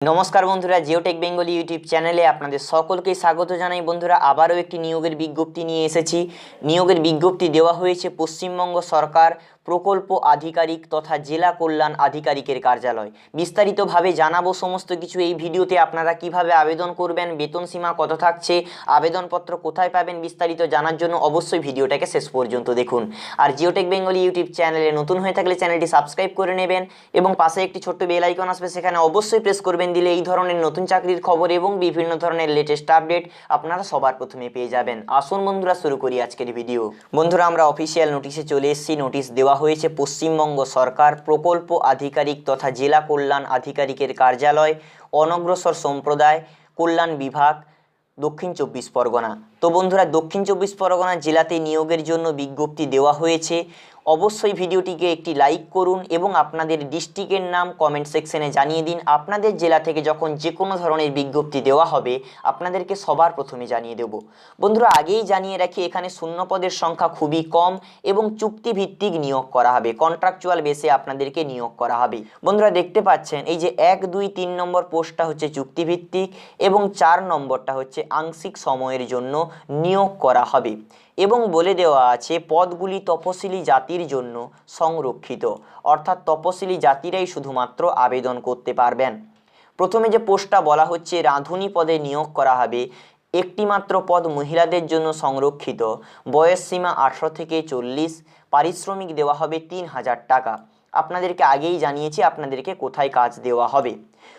নমস্কার বন্ধুরা, Geotech Bengali YouTube চ্যানেলে আপনাদের সকলকে স্বাগত জানাই। বন্ধুরা, আবারও একটি নিয়োগের বিজ্ঞপ্তি নিয়ে এসেছি। নিয়োগের বিজ্ঞপ্তি দেওয়া হয়েছে পশ্চিমবঙ্গ সরকার প্রকল্প আধিকারিক তথা জেলা কল্যাণ আধিকারিকের কার্যালয়। বিস্তারিতভাবে জানাব সমস্ত কিছু এই ভিডিওতে। আপনারা কীভাবে আবেদন করবেন, বেতন সীমা কত থাকছে, আবেদনপত্র কোথায় পাবেন বিস্তারিত জানার জন্য অবশ্যই ভিডিওটাকে শেষ পর্যন্ত দেখুন। আর জিওটেক বেঙ্গলি ইউটিউব চ্যানেলে নতুন হয়ে থাকলে চ্যানেলটি সাবস্ক্রাইব করে নেবেন এবং পাশে একটি ছোট্ট বেল আইকন আসবে, সেখানে অবশ্যই প্রেস করবেন দিলে এই ধরনের নতুন চাকরির খবর এবং বিভিন্ন ধরনের লেটেস্ট আপডেট আপনারা সবার প্রথমে পেয়ে যাবেন। আসুন বন্ধুরা, শুরু করি আজকের ভিডিও। বন্ধুরা, আমরা অফিসিয়াল নোটিশে চলে এসেছি। নোটিশ দেওয়া হয়েছে পশ্চিমবঙ্গ সরকার, প্রকল্প আধিকারিক তথা জেলা কল্যাণ আধিকারিকের কার্যালয়, অনগ্রসর সম্প্রদায়, কল্যাণ বিভাগ, দক্ষিণ চব্বিশ পরগনা। তো বন্ধুরা, দক্ষিণ চব্বিশ পরগনা জেলাতে নিয়োগের জন্য বিজ্ঞপ্তি দেওয়া হয়েছে। অবশ্যই ভিডিওটিকে একটি লাইক করুন এবং আপনাদের ডিস্ট্রিক্টের নাম কমেন্ট সেকশনে জানিয়ে দিন। আপনাদের জেলা থেকে যখন যে কোনো ধরনের বিজ্ঞপ্তি দেওয়া হবে, আপনাদেরকে সবার প্রথমে জানিয়ে দেব। বন্ধুরা, আগেই জানিয়ে রাখি, এখানে শূন্য পদের সংখ্যা খুবই কম এবং চুক্তিভিত্তিক নিয়োগ করা হবে। কন্ট্রাকচুয়াল বেসে আপনাদেরকে নিয়োগ করা হবে। বন্ধুরা, দেখতে পাচ্ছেন, এই যে এক, দুই, তিন নম্বর পোস্টটা হচ্ছে চুক্তিভিত্তিক এবং চার নম্বরটা হচ্ছে আংশিক সময়ের জন্য নিয়োগ করা হবে। এবং বলে দেওয়া আছে, পদগুলি তপশিলি জাতির জন্য সংরক্ষিত। অর্থাৎ তপশিলি জাতিরাই শুধুমাত্র আবেদন করতে পারবেন। প্রথমে যে পোস্টটা বলা হচ্ছে, রাঁধুনি পদে নিয়োগ করা হবে, একটিমাত্র পদ মহিলাদের জন্য সংরক্ষিত। বয়স সীমা আঠারো থেকে চল্লিশ, পারিশ্রমিক দেওয়া হবে তিন হাজার টাকা। আপনাদেরকে আগেই জানিয়েছি আপনাদেরকে কোথায় কাজ দেওয়া হবে।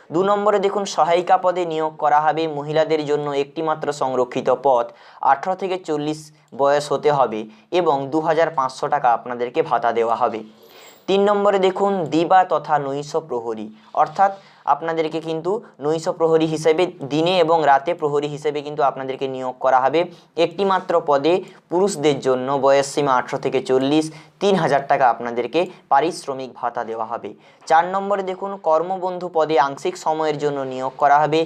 দু নম্বরে দেখুন, সহায়িকা পদে নিয়োগ করা হবে মহিলাদের জন্য একটি মাত্র সংরক্ষিত পদ। আঠারো থেকে চল্লিশ বয়স হতে হবে এবং দু হাজার পাঁচশো টাকা আপনাদেরকে ভাতা দেওয়া হবে। তিন নম্বরে দেখুন, দিবা তথা নৈশ প্রহরী। অর্থাৎ আপনাদেরকে কিন্তু নৈশ প্রহরী হিসেবে দিনে এবং রাতে প্রহরী হিসেবে কিন্তু আপনাদেরকে নিয়োগ করা হবে। একটি মাত্র পদে পুরুষদের জন্য বয়স সীমা আঠারো থেকে চল্লিশ, তিন হাজার টাকা আপনাদেরকে পারিশ্রমিক ভাতা দেওয়া হবে। চার নম্বরে দেখুন, কর্মবন্ধু পদে আংশিক সময়ের জন্য নিয়োগ করা হবে।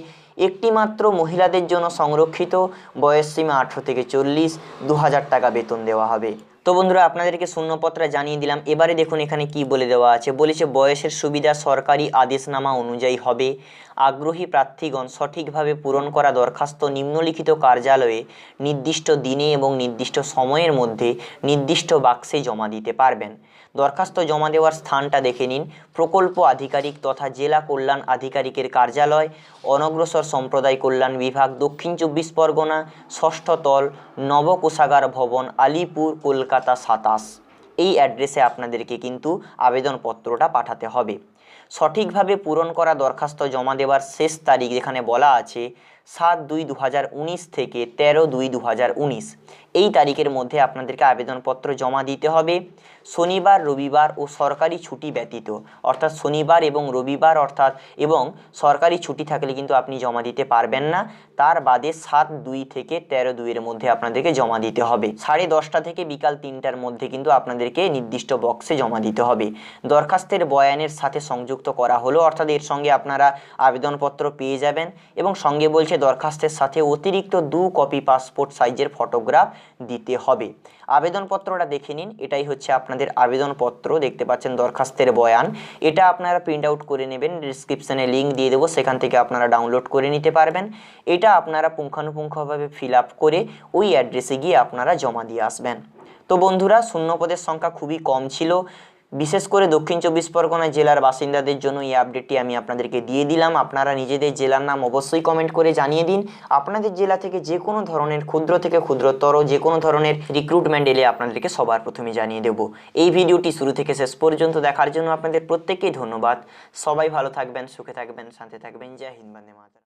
একটি মাত্র মহিলাদের জন্য সংরক্ষিত বয়স সীমা আঠারো থেকে চল্লিশ, দু হাজার টাকা বেতন দেওয়া হবে। তো বন্ধুরা, আপনাদেরকে শূন্যপত্রে জানিয়ে দিলাম, এবারে দেখুন এখানে কি বলে দেওয়া আছে। বলেছে, বয়সের সুবিধা সরকারি আদেশনামা অনুযায়ী হবে। আগ্রহী প্রার্থীগণ সঠিকভাবে পূরণ করা দরখাস্ত নিম্নলিখিত কার্যালয়ে নির্দিষ্ট দিনে এবং নির্দিষ্ট সময়ের মধ্যে নির্দিষ্ট বাক্সে জমা দিতে পারবেন। দরখাস্ত জমা দেওয়ার স্থানটা দেখে নিন। প্রকল্প আধিকারিক তথা জেলা কল্যাণ আধিকারিকের কার্যালয়, অনগ্রসর সম্প্রদায় কল্যাণ বিভাগ, দক্ষিণ চব্বিশ পরগনা, ষষ্ঠ তল, নবকোষাগার ভবন, আলিপুর, কলকাতা সাতাশ। এই অ্যাড্রেসে আপনাদেরকে কিন্তু আবেদনপত্রটা পাঠাতে হবে। সঠিকভাবে পূরণ করা দরখাস্ত জমা দেওয়ার শেষ তারিখ যেখানে বলা আছে সাত দুই দু থেকে তেরো দুই দু এই তারিখের মধ্যে আপনাদেরকে আবেদনপত্র জমা দিতে হবে। শনিবার, রবিবার ও সরকারি ছুটি ব্যতীত। অর্থাৎ শনিবার এবং রবিবার অর্থাৎ এবং সরকারি ছুটি থাকলে কিন্তু আপনি জমা দিতে পারবেন না। তার বাদে সাত দুই থেকে তেরো দুইয়ের মধ্যে আপনাদেরকে জমা দিতে হবে। সাড়ে দশটা থেকে বিকাল তিনটার মধ্যে কিন্তু আপনাদেরকে নির্দিষ্ট বক্সে জমা দিতে হবে। দরখাস্তের বয়ানের সাথে সংযুক্ত করা হলো। অর্থাৎ এর সঙ্গে আপনারা আবেদনপত্র পেয়ে যাবেন এবং সঙ্গে বলছে দরখাস্তের সাথে অতিরিক্ত দু কপি পাসপোর্ট সাইজের ফটোগ্রাফ দিতে হবে। আবেদনপত্রটা দেখে নিন। এটাই হচ্ছে আপনাদের আবেদনপত্র। দেখতে পাচ্ছেন দরখাস্তের বয়ান। এটা আপনারা প্রিন্ট আউট করে নেবেন। ডিসক্রিপশানে লিঙ্ক দিয়ে দেবো। সেখান থেকে আপনারা ডাউনলোড করে নিতে পারবেন। এটা আপনারা পুঙ্খানুপুঙ্খভাবে ফিল আপ করে ওই অ্যাড্রেসে গিয়ে আপনারা জমা দিয়ে আসবেন। তো বন্ধুরা, শূন্যপদের সংখ্যা খুবই কম ছিল। বিশেষ করে দক্ষিণ চব্বিশ পরগনা জেলার বাসিন্দাদের জন্য এই আপডেটটি আমি আপনাদেরকে দিয়ে দিলাম। আপনারা নিজেদের জেলার নাম অবশ্যই কমেন্ট করে জানিয়ে দিন। আপনাদের জেলা থেকে যে কোনো ধরনের ক্ষুদ্র থেকে ক্ষুদ্রতর, যে কোনো ধরনের রিক্রুটমেন্ট এলে আপনাদেরকে সবার প্রথমে জানিয়ে দেব। এই ভিডিওটি শুরু থেকে শেষ পর্যন্ত দেখার জন্য আপনাদের প্রত্যেককেই ধন্যবাদ। সবাই ভালো থাকবেন, সুখে থাকবেন, শান্তি থাকবেন। জয় হিন্দ, বন্দে মাতরম।